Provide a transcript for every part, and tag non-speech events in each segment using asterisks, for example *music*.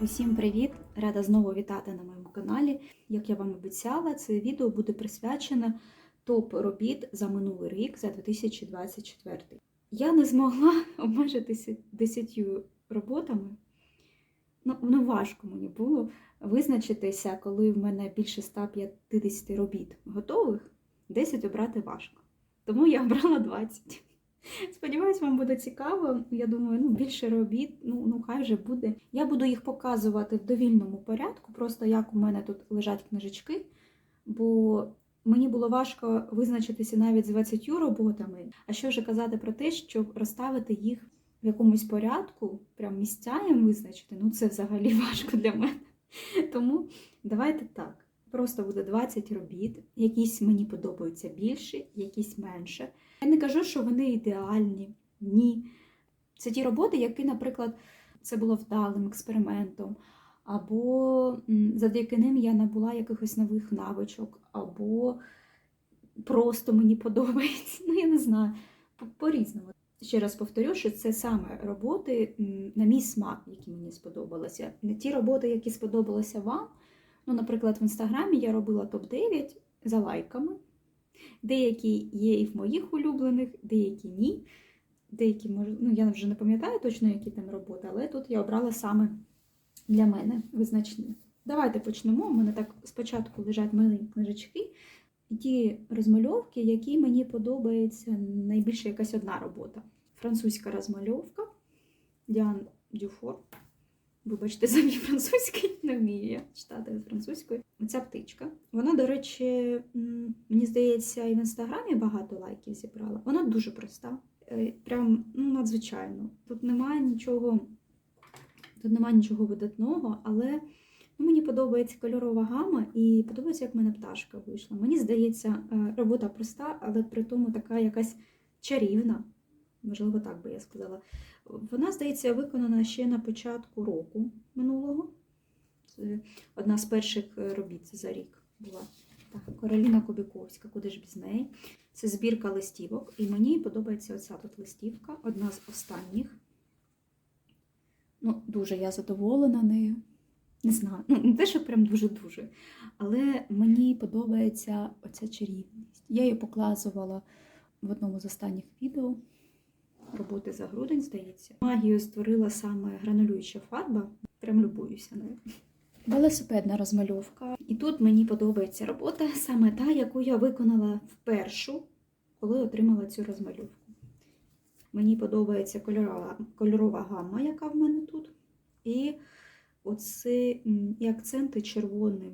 Усім привіт! Рада знову вітати на моєму каналі. Як я вам обіцяла, це відео буде присвячене топ робіт за минулий рік, за 2024. Я не змогла *laughs* обмежитися 10 роботами. Ну, ну, важко мені було визначитися, коли в мене більше 150 робіт готових, 10 обрати важко. Тому я обрала 20. Сподіваюсь, вам буде цікаво. Я думаю, ну більше робіт, ну ну хай вже буде. Я буду їх показувати в довільному порядку, просто як у мене тут лежать книжечки, бо мені було важко визначитися навіть з 20 роботами. А що вже казати про те, щоб розставити їх в якомусь порядку, прям місцями визначити, ну це взагалі *laughs* важко для мене. Тому давайте так. Просто буде 20 робіт, якісь мені подобаються більше, якісь менше. Я не кажу, що вони ідеальні. Ні. Це ті роботи, які, наприклад, це було вдалим експериментом, або завдяки ним я набула якихось нових навичок, або просто мені *laughs* подобається. Ну, я не знаю, по-різному. Ще раз повторю, що це саме роботи на мій смак, які мені сподобалися. Не ті роботи, які сподобалися вам. Ну, наприклад, в інстаграмі я робила топ-9 за лайками. Деякі є і в моїх улюблених, деякі ні. Деякі, ну я вже не пам'ятаю точно, які там роботи, але тут я обрала саме для мене визначні. Давайте почнемо. У мене так спочатку лежать маленькі книжечки. Ті розмальовки, які мені подобається найбільше якась одна робота. Французька розмальовка Діан Дюфор. Вибачте, *laughs* за мій французький не вмію я читати французькою. Ця птичка. Вона, до речі, мені здається, і в інстаграмі багато лайків зібрала. Вона дуже проста. Е, Прям ну, надзвичайно. Тут немає нічого, тут немає нічого видатного, але ну, мені подобається кольорова гама і подобається, як в мене пташка вийшла. Мені здається, е, робота проста, але при тому така якась чарівна. Можливо, так би я сказала. Вона, здається, виконана ще на початку року минулого. Це одна з перших робіт за рік була. Так, Кароліна Кобіковська, куди ж без неї. Це збірка листівок. І мені подобається оця тут листівка, одна з останніх. Ну, Дуже я задоволена нею. Не знаю, ну не те, що прям дуже-дуже. Але мені подобається оця чарівність. Я її показувала в одному з останніх відео роботи за грудень, здається. Магію створила саме гранулююча фарба. Прям любуюся нею. Велосипедна розмальовка. І тут мені подобається робота, саме та, яку я виконала впершу, коли отримала цю розмальовку. Мені подобається кольорова, кольорова гамма, яка в мене тут. І оце і акценти червоні,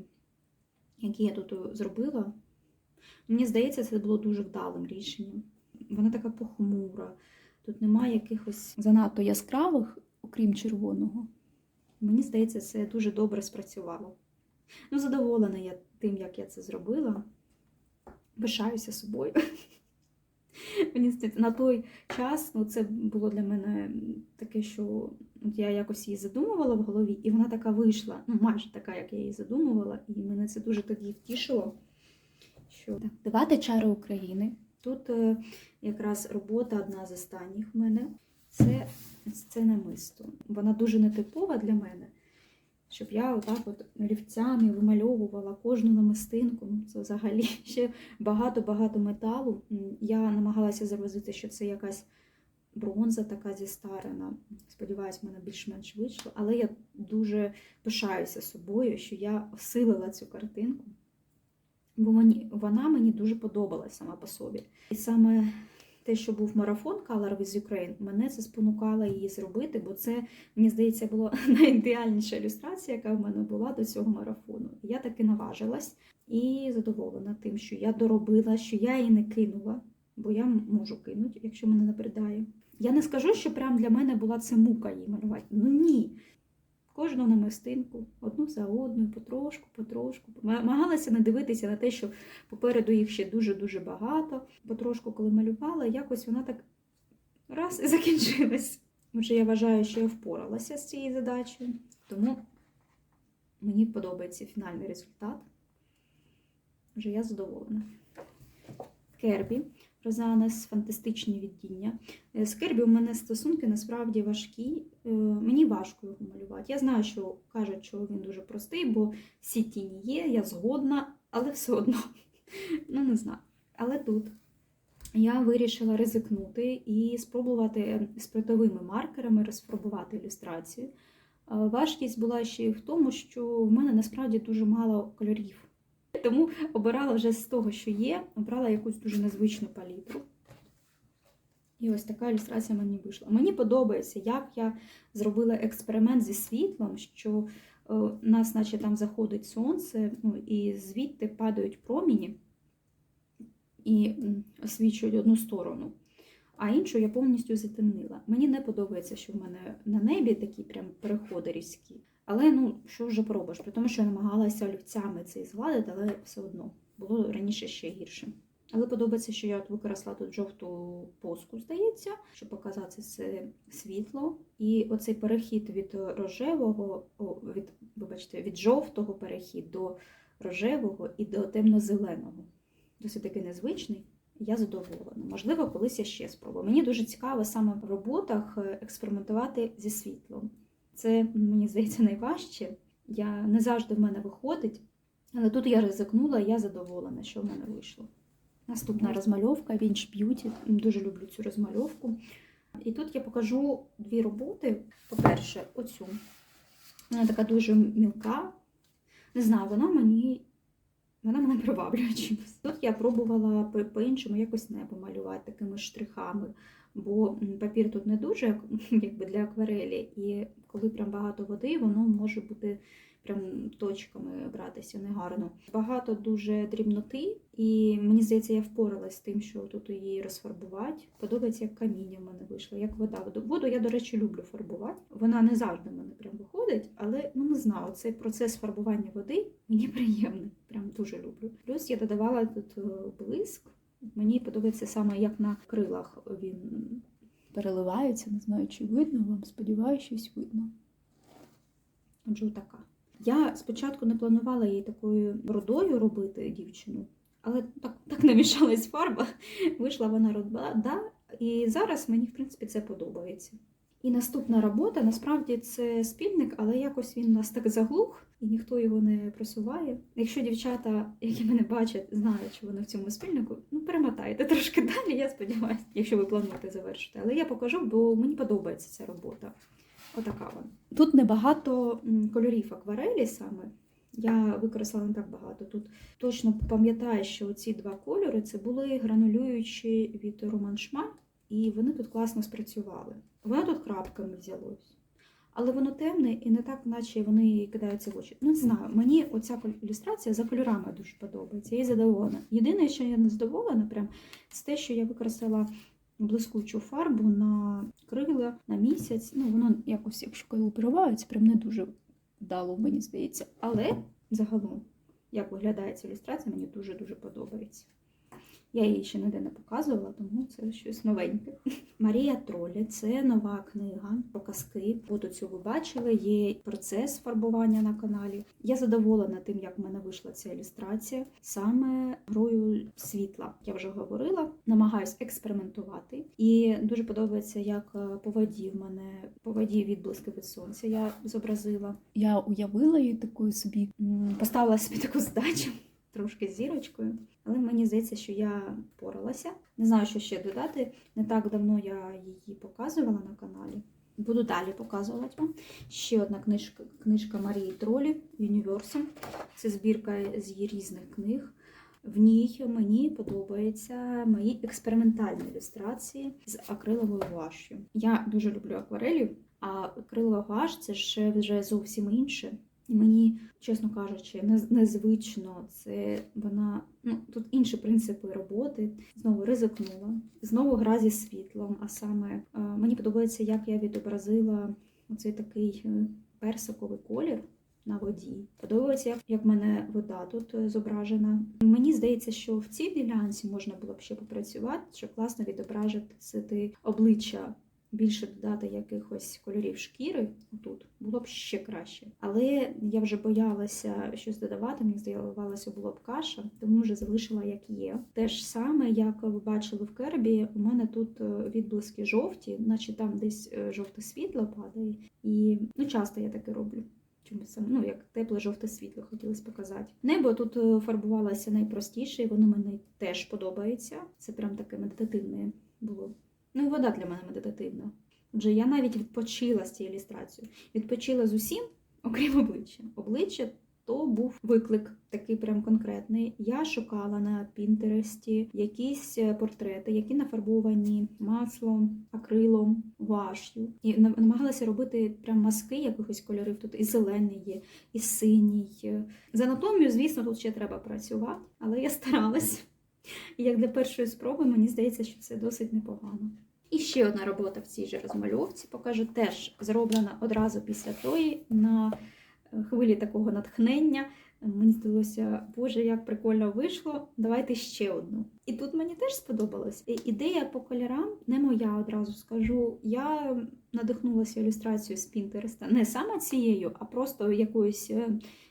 які я тут зробила. Мені здається, це було дуже вдалим рішенням. Вона така похмура. Тут немає якихось занадто яскравих, окрім червоного. Мені здається, це дуже добре спрацювало. Ну, задоволена я тим, як я це зробила. Пишаюся собою. *laughs* Мені здається, на той час ну, це було для мене таке, що я якось її задумувала в голові, і вона така вийшла, ну, майже така, як я її задумувала, і мене це дуже тоді втішило. Що... Так, Давати чари України. Тут е, якраз робота одна з останніх в мене. Це це намисто. Вона дуже нетипова для мене, щоб я отак от олівцями вимальовувала кожну намистинку. Ну, Це взагалі *laughs* ще багато-багато металу. Я намагалася зобразити, що це якась бронза така зістарена. Сподіваюсь, в мене більш-менш вийшло. Але я дуже пишаюся собою, що я осилила цю картинку. Бо мені, вона мені дуже подобалась сама по собі. І саме те, що був марафон Color with Ukraine, мене це спонукало її зробити, бо це, мені здається, була *laughs* найідеальніша ілюстрація, яка в мене була до цього марафону. Я таки наважилась і задоволена тим, що я доробила, що я її не кинула, бо я можу кинути, якщо мене набридає. Я не скажу, що прям для мене була це мука її малювати. Ну ні. Кожну намистинку, одну за одною, потрошку, потрошку. Намагалася не дивитися на те, що попереду їх ще дуже-дуже багато. Потрошку, коли малювала, якось вона так раз і закінчилась. Отже, я вважаю, що я впоралася з цією задачею, тому мені подобається фінальний результат. Вже я задоволена. Кербі. Розанес, фантастичні віддіння. Е, З Кербі у мене стосунки насправді важкі. Е, Мені важко його малювати. Я знаю, що кажуть, що він дуже простий, бо всі тіні є, я згодна, але все одно. *laughs* Ну, не знаю. Але тут я вирішила ризикнути і спробувати спиртовими маркерами розфарбувати ілюстрацію. Е, Важкість була ще й в тому, що в мене насправді дуже мало кольорів. Тому обирала вже з того, що є, обрала якусь дуже незвичну палітру. І ось така ілюстрація мені вийшла. Мені подобається, як я зробила експеримент зі світлом, що е, нас, наче там заходить сонце, ну, і звідти падають проміні і освічують одну сторону, а іншу я повністю затемнила. Мені не подобається, що в мене на небі такі прям переходи різкі. Але ну, що вже поробиш? При тому, що я намагалася олівцями це згладити, але все одно було раніше ще гірше. Але подобається, що я от використала тут жовту поску, здається, щоб показати це світло. І оцей перехід від рожевого, від, вибачте, від жовтого перехід до рожевого і до темно-зеленого. Досить таки незвичний. Я задоволена. Можливо, колись я ще спробую. Мені дуже цікаво саме в роботах е, експериментувати зі світлом. Це, мені здається, найважче. Я не завжди в мене виходить, але тут я ризикнула, і я задоволена, що в мене вийшло. Наступна розмальовка Вінч Б'юті. Дуже люблю цю розмальовку. І тут я покажу дві роботи. По-перше, оцю. Вона така дуже мілка. Не знаю, вона мені. Вона мене приваблює *laughs* чимось. Тут я пробувала по- по-іншому якось небо малювати такими штрихами, бо папір тут не дуже *laughs* якби для акварелі, і коли прям багато води, воно може бути прям точками братися негарно. Багато дуже дрібноти, і мені здається, я впоралась з тим, що тут її розфарбувати. Подобається, як каміння в мене вийшло, як вода. Воду- я, до речі, люблю фарбувати. Вона не завжди в мене прям виходить, але ну не знаю, цей процес фарбування води мені *laughs* приємний. Прям дуже люблю. Плюс я додавала тут е, блиск. Мені подобається саме як на крилах він переливається. Не знаю, чи видно вам. Сподіваюся, щось видно. Отже, така. Я спочатку не планувала її такою рудою робити дівчину, але так, так намішалась фарба. *laughs* Вийшла вона руда, і зараз мені, в принципі, це подобається. І наступна робота насправді це спільник, але якось він нас так заглух, і ніхто його не просуває. Якщо дівчата, які мене бачать, знають, що вони в цьому спільнику, ну перемотайте трошки *laughs* далі, я сподіваюся, якщо ви плануєте завершити. Але я покажу, бо мені подобається ця робота. Отака вона. Тут небагато кольорів акварелі саме. Я використала не так багато. Тут точно пам'ятаю, що ці два кольори це були гранулюючі від Роман Шмаль, і вони тут класно спрацювали. Воно тут крапками взялось. Але воно темне і не так, наче вони кидаються в очі. Ну, не знаю, мені оця ілюстрація за кольорами дуже подобається. Я задоволена. Єдине, що я не задоволена, прям, це те, що я використала блискучу фарбу на крила, на місяць. Ну, воно якось, якщо коли переливається, прям не дуже вдало, мені здається. Але загалом, як виглядає ця ілюстрація, мені дуже-дуже подобається. Я її ще ніде не показувала, тому це щось новеньке. *laughs* Марія Тролі це нова книга про казки. Фото цю ви бачили, є процес фарбування на каналі. Я задоволена тим, як в мене вийшла ця ілюстрація. Саме грою світла. Я вже говорила, намагаюсь експериментувати. І дуже подобається, як е, по воді в мене по воді відблиски від сонця я зобразила. Я уявила її такою собі, поставила собі таку задачу. Трошки зірочкою, але мені здається, що я впоралася. Не знаю, що ще додати. Не так давно я її показувала на каналі. Буду далі показувати вам. Ще одна книжка, книжка Марії Тролі Universal. Це збірка з її різних книг. В ній мені подобаються мої експериментальні ілюстрації з акриловою гуашю. Я дуже люблю акварелі, а акрилова гуаш це ж вже зовсім інше. І мені, чесно кажучи, незвично. Це вона ну тут інші принципи роботи. Знову ризикнула. Знову гра зі світлом. А саме е, мені подобається, як я відобразила оцей такий е, персиковий колір. На воді. Подобається, як, як в мене вода тут е, зображена. Мені здається, що в цій ділянці можна було б ще попрацювати, щоб класно відображити обличчя більше додати якихось кольорів шкіри тут, було б ще краще. Але я вже боялася щось додавати, мені здавалося, було б каша, тому вже залишила як є. Те ж саме, як ви бачили в кербі, у мене тут е, відблиски жовті, наче там десь е, жовте світло падає. І ну, часто я таке роблю. Ну, як тепле жовте світло хотілося показати. Небо тут е, фарбувалося найпростіше, і воно мені теж подобається. Це прям таке медитативне було. Ну, і вода для мене медитативна. Отже, я навіть відпочила з цією ілюстрацією. Відпочила з усім, окрім обличчя. Обличчя то був виклик такий прям конкретний. Я шукала на Пінтересті якісь е, портрети, які нафарбовані маслом, акрилом, гуаш'ю. І на- намагалася робити прям маски якихось кольорів. Тут і зелений є, і синій. З анатомією, звісно, тут ще треба працювати, але я старалась. І як для першої спроби, мені здається, що це досить непогано. І ще одна робота в цій же розмальовці покажу, теж зроблена одразу після тої на е, хвилі такого натхнення. Мені здалося, боже, як прикольно вийшло. Давайте ще одну. І тут мені теж сподобалось. Ідея по кольорам не моя одразу скажу. Я надихнулася ілюстрацією з Пінтереста. Не саме цією, а просто якоюсь е,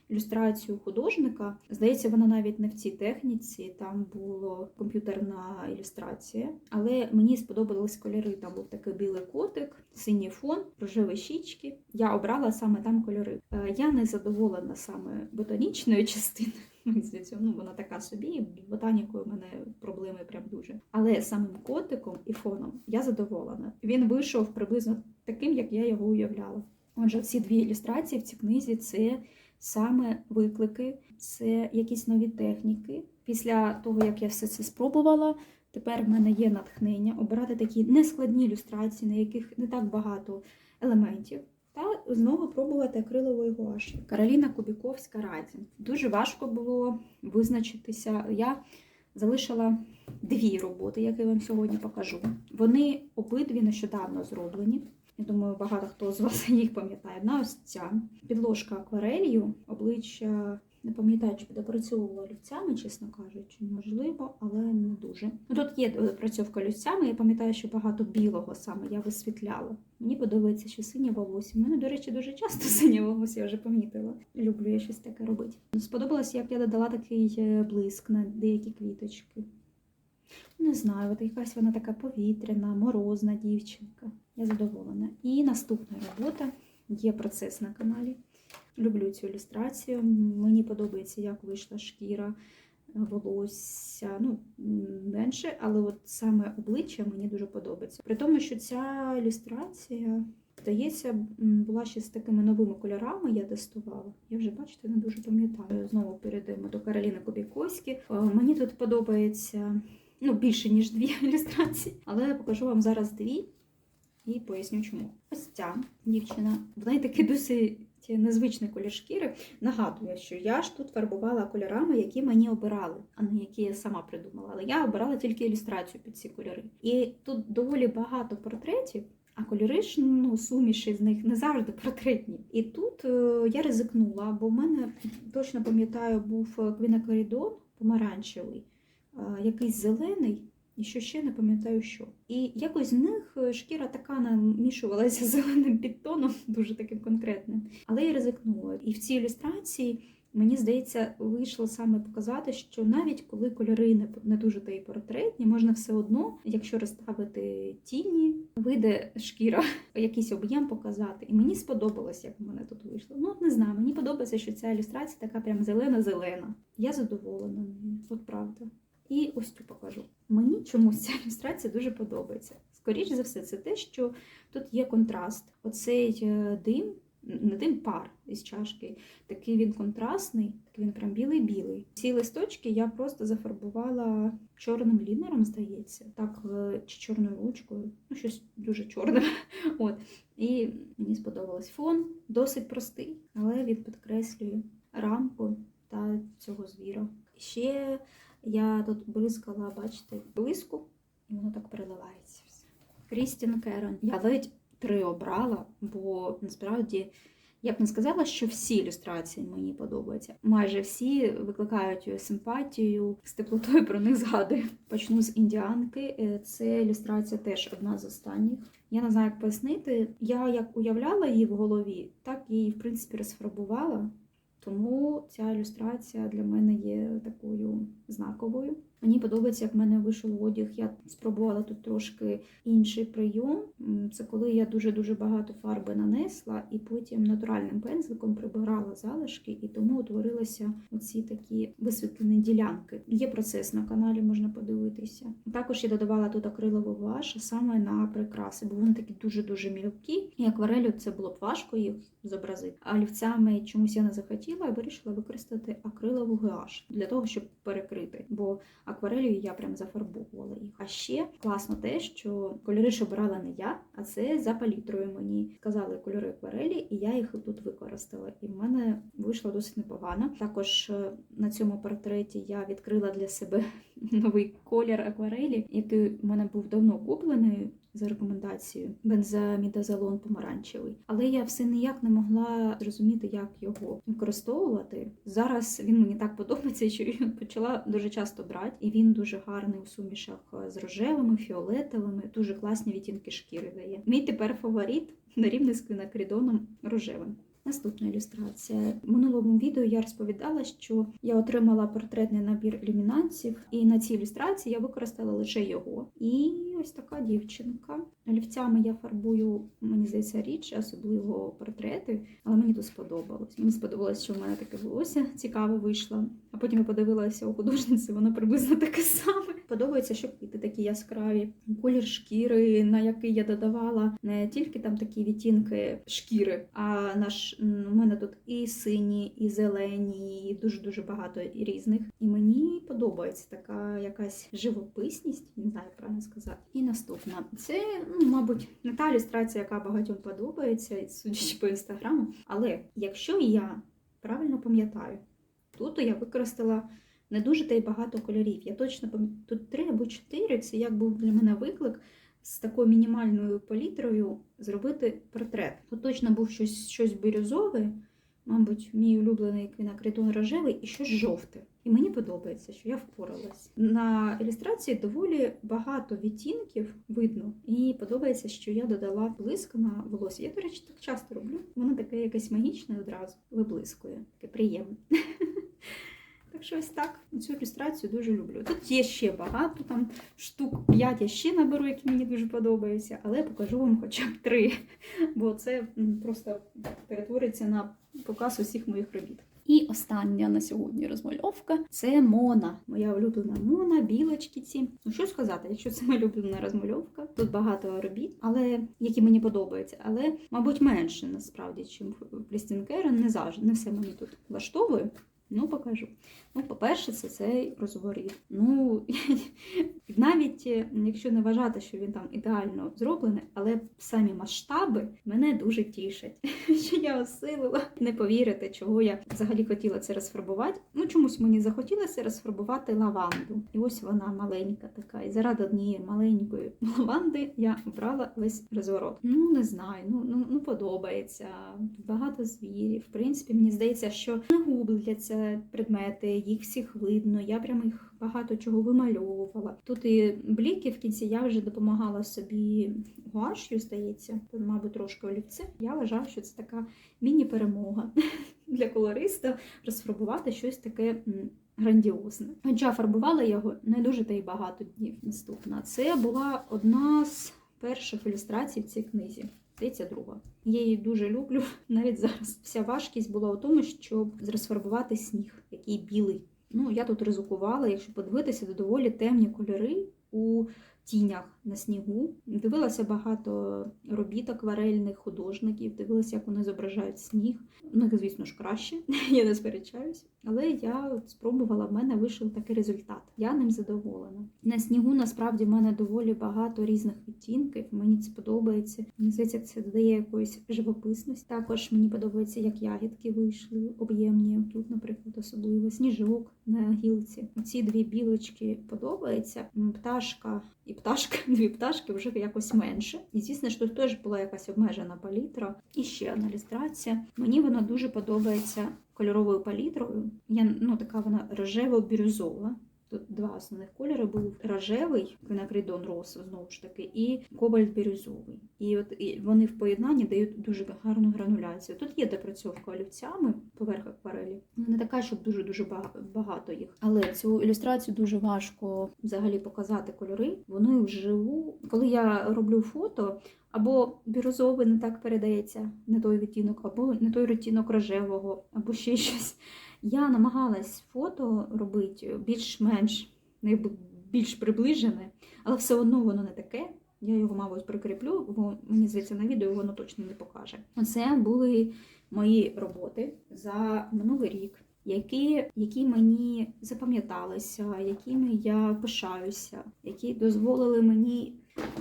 ілюстрацію художника. Здається, вона навіть не в цій техніці, там була комп'ютерна ілюстрація. Але мені сподобались кольори. Там був такий білий котик, синій фон, рожеві щічки. Я обрала саме там кольори. Е, Я не задоволена саме ботанічною частиною. *laughs* Ну вона така собі. Ботанікою в мене проблеми прям дуже. Але самим котиком і фоном я задоволена. Він вийшов приблизно таким, як я його уявляла. Отже, ці дві ілюстрації в цій книзі це саме виклики, це якісь нові техніки. Після того, як я все це спробувала, тепер в мене є натхнення обирати такі нескладні ілюстрації, на яких не так багато елементів. Та знову пробувати акрилової гуаші. Кароліна Кубіковська Радін. Дуже важко було визначитися. Я залишила дві роботи, які я вам сьогодні покажу. Вони обидві нещодавно зроблені. Я думаю, багато хто з вас їх пам'ятає. Одна ось ця підложка акварелью, обличчя. Не пам'ятаю, чи допрацьовувала олівцями, чесно кажучи, можливо, але не дуже. Ну, Тут є допрацьовка олівцями, я пам'ятаю, що багато білого саме я висвітляла. Мені подобається, що синє волосся. У мене, до речі, дуже часто *laughs* синє волосся, я вже помітила. Люблю я щось таке робити. Сподобалось, як я додала такий е, блиск на деякі квіточки. Не знаю, от якась вона така повітряна, морозна дівчинка. Я задоволена. І наступна робота є процес на каналі. Люблю цю ілюстрацію. Мені подобається, як вийшла шкіра, волосся. Ну, менше, але от саме обличчя мені дуже подобається. При тому, що ця ілюстрація, здається, була ще з такими новими кольорами, я тестувала. Я вже, бачите, не дуже пам'ятаю. Знову перейдемо до Кароліни Кобійковські. Е, Мені тут подобається ну, більше, ніж дві *laughs* ілюстрації, але я покажу вам зараз дві і поясню чому. Ось ця дівчина, в неї такий досить незвичний колір шкіри. Нагадую, що я ж тут фарбувала кольорами, які мені обирали, а не які я сама придумала. Але я обирала тільки ілюстрацію під ці кольори. І тут доволі багато портретів. А кольори ж ну, суміші з них не завжди портретні. І тут е, я ризикнула, бо в мене точно пам'ятаю, був квінокорідон помаранчевий, е, якийсь зелений, і що ще не пам'ятаю що. І якось з них е, шкіра така намішувалася *laughs* зеленим підтоном, дуже таким конкретним. Але я ризикнула. І в цій ілюстрації, мені здається, вийшло саме показати, що навіть коли кольори не, не дуже та й портретні, можна все одно, якщо розставити тіні, вийде шкіра, *laughs* якийсь об'єм показати. І мені сподобалось, як в мене тут вийшло. Ну, не знаю, мені подобається, що ця ілюстрація така прям зелена-зелена. Я задоволена нею, от правда. І ось цю покажу. Мені чомусь ця ілюстрація дуже подобається. Скоріше за все, це те, що тут є контраст. Оцей е, дим, не дим пар із чашки, такий він контрастний, такий він прям білий-білий. Ці листочки я просто зафарбувала чорним лінером, здається, так, е, чи чорною ручкою, ну щось дуже чорне. *laughs* От. І мені сподобалось фон, досить простий, але він підкреслює рамку та цього звіра. Ще я тут бризкала, бачите, блиску, і воно так переливається. все. Крістін Керон. Я ледь три обрала, бо насправді Я б не сказала, що всі ілюстрації мені подобаються. Майже всі викликають симпатію, з теплотою про них згадую. Почну з індіанки. Е, Це ілюстрація теж одна з останніх. Я не знаю, як пояснити. Я як уявляла її в голові, так її, в принципі, розфарбувала. Тому ця ілюстрація для мене є такою знаковою. Мені подобається, як в мене вийшов одяг. Я спробувала тут трошки інший прийом. Це коли я дуже-дуже багато фарби нанесла і потім натуральним пензликом прибирала залишки, і тому утворилися оці такі висвітлені ділянки. Є процес на каналі, можна подивитися. Також я додавала тут акрилову гуаш саме на прикраси, бо вони такі дуже-дуже мілкі. І акварелью це було б важко їх зобразити. А олівцями чомусь я не захотіла і вирішила використати акрилову гуаш для того, щоб перекрити. Бо акварелью я прям зафарбовувала їх. А ще класно те, що кольори ж обирала не я, а це за палітрою мені сказали кольори акварелі, і я їх тут використала. І в мене вийшло досить непогано. Також е, на цьому портреті я відкрила для себе *laughs* новий колір акварелі, який в мене був давно куплений. За рекомендацією бензамідазолон помаранчевий, але я все ніяк не могла зрозуміти, як його використовувати. Зараз він мені так подобається, що я почала дуже часто брати, і він дуже гарний у сумішах з рожевими, фіолетовими, дуже класні відтінки шкіри дає. Мій тепер фаворит на рівні з квінакрідоном рожевим. Наступна ілюстрація. В минулому відео я розповідала, що я отримала портретний набір ілюмінантів, і на цій ілюстрації я використала лише його. І ось така дівчинка. Олівцями я фарбую, мені здається, річ, особливо портрети, але мені тут сподобалось. Мені сподобалось, що в мене таке волосся цікаве вийшло. А потім я подивилася у художниці, воно приблизно таке саме. Подобається, що квіти такі яскраві, колір шкіри, на який я додавала не тільки там такі відтінки шкіри, а наш у мене тут і сині, і зелені, і дуже дуже багато різних. І мені подобається така якась живописність, не знаю, як правильно сказати. І наступна це, мабуть, не та ілюстрація, яка багатьом подобається, судячи по інстаграму. Але якщо я правильно пам'ятаю, тут я використала не дуже та й багато кольорів. Я точно пам'ятаю, тут три або чотири. Це як був для мене виклик з такою мінімальною палітрою зробити портрет. Тут точно був щось, щось бірюзове, мабуть, мій улюблений квінакридон рожевий і щось жовте. І мені подобається, що я впоралась. На ілюстрації доволі багато відтінків видно, і подобається, що я додала блиск на волосся. Я, до речі, так часто роблю. Воно таке якесь магічне одразу виблискує, таке приємне. *laughs* Так що ось так цю ілюстрацію дуже люблю. Тут є ще багато, там штук 5 я ще наберу, які мені дуже подобаються, але покажу вам хоча б три, *laughs* бо це просто перетвориться на показ усіх моїх робіт. І остання на сьогодні розмальовка це Мона. Моя улюблена Мона, білочки ці. Ну що сказати, якщо це улюблена розмальовка, тут багато робіт, але які мені подобаються, але, мабуть, менше насправді, чим в Плістінкера. Не завжди, не все мені тут влаштовує. Ну, покажу. Ну, по-перше, це цей розворіт. Ну, *laughs* навіть е, якщо не вважати, що він там ідеально зроблений, але самі масштаби мене дуже тішать, *laughs* що я осилила. Не повірите, чого я взагалі хотіла це розфарбувати. Ну, чомусь мені захотілося розфарбувати лаванду. І ось вона маленька така. І заради однієї маленької *laughs* лаванди я обрала весь розворот. Ну, не знаю, ну, ну, ну подобається. Багато звірів. В принципі, мені здається, що не губляться предмети, їх всіх видно. Я прям їх багато чого вимальовувала. Тут і бліки в кінці я вже допомагала собі гуаш'ю, здається, мабуть, трошки олівцем. Я вважаю, що це така міні-перемога *laughs* для колориста розфарбувати щось таке. Грандіозне. Хоча фарбувала його не дуже та й багато днів. Наступна це була одна з перших ілюстрацій в цій книзі. Здається, друга. Я її дуже люблю *laughs* навіть зараз. Вся важкість була у тому, щоб розфарбувати сніг, який білий. Ну, я тут ризикувала, якщо подивитися, то доволі темні кольори у тінях на снігу. Дивилася багато робіт акварельних художників, дивилася, як вони зображають сніг. У них, звісно ж, краще, *laughs* я не сперечаюсь. Але я от спробувала, в мене вийшов такий результат. Я ним задоволена. На снігу насправді в мене доволі багато різних відтінків. Мені це подобається. Мені здається, це додає якоїсь живописності. Також мені подобається, як ягідки вийшли об'ємні. Тут, наприклад, особливо сніжок на гілці. Ці дві білочки подобаються. Пташка і пташка, *laughs* дві пташки вже якось менше. І звісно, що тут теж була якась обмежена палітра. І ще одна ілюстрація. Мені вона дуже подобається кольоровою палітрою. Я ну така вона рожево-бірюзова. Тут два основних кольори був рожевий, квінакридон роз, знову ж таки, і кобальт бірюзовий. І от і вони в поєднанні дають дуже гарну грануляцію. Тут є допрацьовка олівцями поверх акварелі. Не така, щоб дуже дуже багато їх. Але цю ілюстрацію дуже важко взагалі показати кольори. Вони вживу. Коли я роблю фото, або бірюзовий не так передається, не той відтінок, або не той відтінок рожевого, або ще щось. Я намагалась фото робити більш-менш ну, більш приближене, але все одно воно не таке. Я його, мабуть, прикріплю, бо мені здається, на відео воно точно не покаже. Оце були мої роботи за минулий рік, які, які мені запам'яталися, якими я пишаюся, які дозволили мені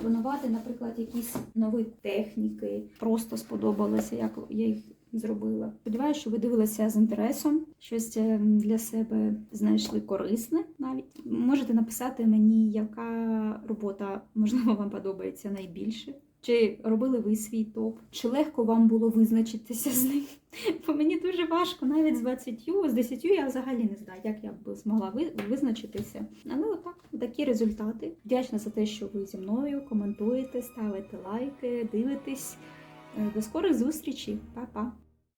планувати, наприклад, якісь нові техніки. Просто сподобалося, як я їх зробила. Сподіваюся, що ви дивилися з інтересом, щось е, для себе знайшли корисне навіть. Можете написати мені, яка робота можливо вам подобається найбільше. Чи робили ви свій топ? Чи легко вам було визначитися з ним? *laughs* Бо мені дуже важко, навіть з 20, з 10 я взагалі не знаю, як я б змогла визначитися. Але отак, такі результати. Вдячна за те, що ви зі мною коментуєте, ставите лайки, дивитесь. До скорих зустрічей, Па-па!